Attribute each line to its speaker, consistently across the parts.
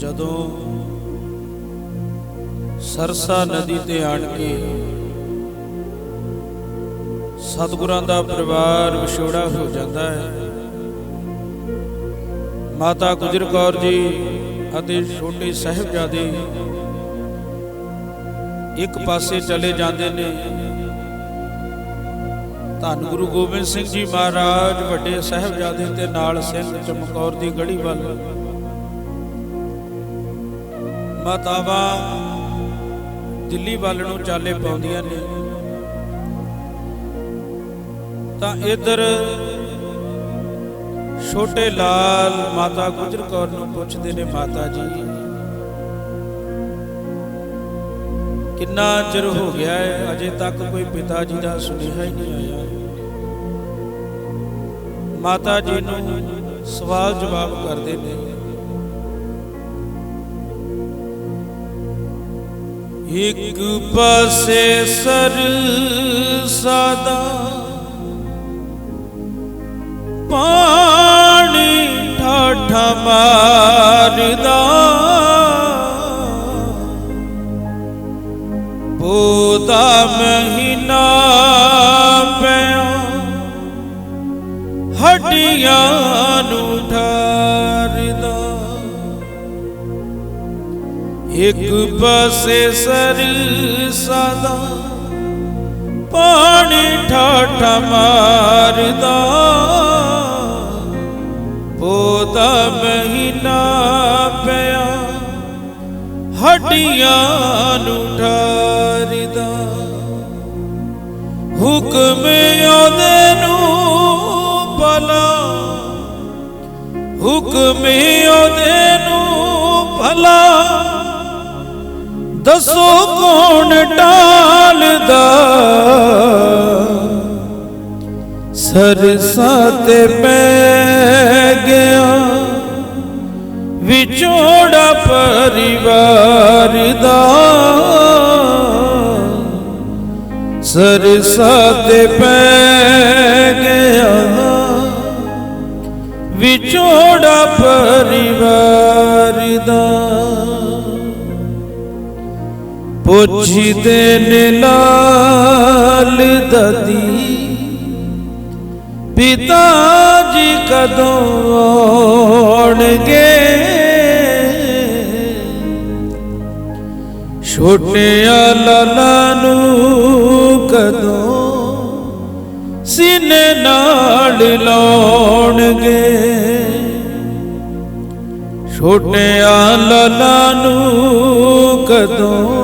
Speaker 1: ਜਦੋਂ ਸਰਸਾ ਨਦੀ ਤੇ ਆਣ ਕੇ ਸਤਿਗੁਰਾਂ ਦਾ ਪਰਿਵਾਰ ਵਿਛੋੜਾ ਹੋ ਜਾਂਦਾ ਹੈ। ਮਾਤਾ ਗੁਜਰ ਕੌਰ ਜੀ ਅਤੇ ਛੋਟੇ ਸਾਹਿਬਜ਼ਾਦੇ ਇੱਕ ਪਾਸੇ ਚਲੇ ਜਾਂਦੇ ਨੇ। ਧੰਨ ਗੁਰੂ ਗੋਬਿੰਦ ਸਿੰਘ ਜੀ ਮਹਾਰਾਜ, ਵੱਡੇ ਸਾਹਿਬਜ਼ਾਦੇ ਤੇ ਨਾਲ ਸਿੰਘ ਚਮਕੌਰ ਦੀ ਗੜੀ ਵੱਲ। ਮਾਤਾਵਾਂ ਦਿੱਲੀ ਵੱਲ ਨੂੰ ਚਾਲੇ ਪਾਉਂਦੀਆਂ ਨੇ। ਤਾਂ ਇਧਰ ਛੋਟੇ ਲਾਲ ਮਾਤਾ ਗੁਜਰ ਕੌਰ ਨੂੰ ਪੁੱਛਦੇ ਨੇ ਮਾਤਾ ਜੀ, ਕਿੰਨਾ ਚਿਰ ਹੋ ਗਿਆ ਹੈ? ਅਜੇ ਤੱਕ ਕੋਈ ਪਿਤਾ ਜੀ ਦਾ ਸੁਨੇਹਾ ਹੀ ਨਹੀਂ ਆਇਆ। ਮਾਤਾ ਜੀ ਨੂੰ ਸਵਾਲ ਜਵਾਬ ਕਰਦੇ ਨੇ। ਇੱਕ ਪਾਸੇ ਸਰ ਸਾਦਾ ਪਾਣੀ ਠਾਠਾ ਮਾਰਦਾ। ਬੋਦਾ ਮਹੀਨਾ ਪਿਆ ਹੱਡੀਆਂ ਇੱਕ ਪਾਸੇ ਸਰੀ ਸਦਾ, ਪਾਣੀ ਠਾਠਾ ਮਾਰਦਾ। ਪੋਦਾ ਮਹੀਨਾ ਪਿਆ, ਹੱਡੀਆਂ ਨੂੰ ਠਾਰਦਾ। ਹੁਕਮ ਉਹਦੇ ਨੂੰ ਭਲਾ, ਹੁਕਮ ਉਹਦੇ ਦੱਸੋ ਕੌਣ ਟਾਲਦਾ? ਸਰਸਾ ਤੇ ਪੈ ਗਿਆ, ਵਿਛੋੜਾ ਪਰਿਵਾਰ ਦਾ। ਸਰਸਾ ਤੇ ਪੈ ਗਿਆ, ਵਿਛੋੜਾ ਪਰਿਵਾਰ ਪੁੱਛਦੇ ਨੇ ਲਾਲ ਦਦੀ। ਪਿਤਾ ਜੀ ਕਦੋਂ ਆਉਣਗੇ? ਛੋਟਿਆਂ ਲਾਲਾ ਨੂੰ ਕਦੋਂ ਸੀਨੇ ਨਾਲ ਲਾਉਣਗੇ? ਛੋਟਿਆਂ ਲਾਲਾ ਨੂੰ ਕਦੋਂ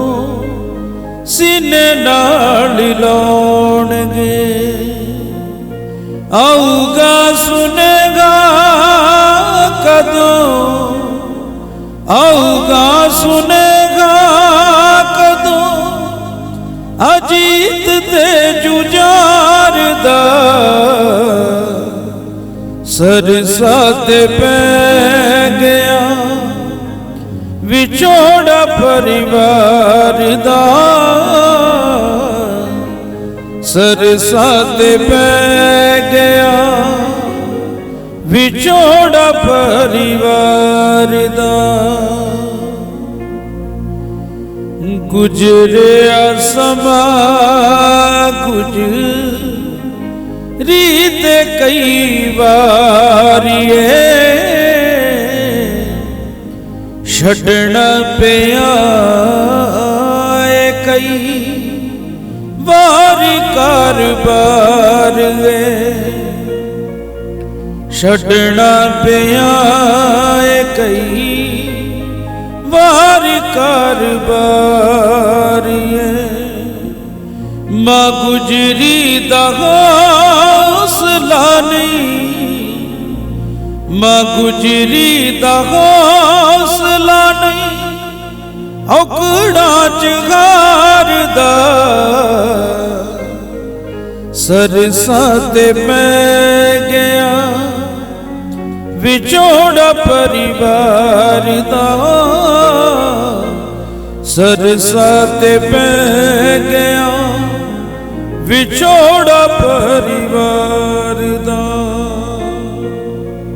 Speaker 1: ਸੀਨੇ ਨਾਲ ਲਾਉਣਗੇ? ਆਊਗਾ ਸੁਨੇਗਾ ਕਦੋਂ? ਆਊਗਾ ਸੁਨੇਗਾ ਕਦੋਂ? ਅਜੀਤ ਤੇ ਜੁਝਾਰ ਦਾ ਸਰਸਾ ਤੇ ਪੈ ਗਿਆ। ਵਿਛੋੜਾ ਪਰਿਵਾਰ ਦਾ ਸਰਸਾ ਤੇ ਪੈ ਗਿਆ, ਵਿਛੋੜਾ ਪਰਿਵਾਰ ਦਾ। ਗੁਜਰਿਆ ਸਮਾਂ ਗੁਜ ਰੀਤ ਕਈ ਵਾਰੀਏ। ਛੱਡਣਾ ਪਿਆ ਕਈ ਵਾਰ। ਕਾਰਬਾਰ ਵੇ। ਛੱਡਣਾ ਪਿਆ ਏ ਕਈ ਵਾਰੀ ਕਾਰਬਾਰ ਏ ਮਾਂ ਗੁਜਰੀ ਦਾ ਹੌਸਲਾ ਨਹੀਂ। ਮਾਂ ਗੁਜਰੀ ਦਾ ਹੌਸਲਾ ਨਹੀਂ। ਔਕੜਾ ਚ ਹਾਰਦਾ ਸਰਸਾ ਤੇ ਪੈ ਗਿਆ ਵਿਛੋੜਾ ਪਰਿਵਾਰ ਦਾ। ਸਰਸਾ ਤੇ ਪੈ ਗਿਆ ਵਿਛੋੜਾ ਪਰਿਵਾਰ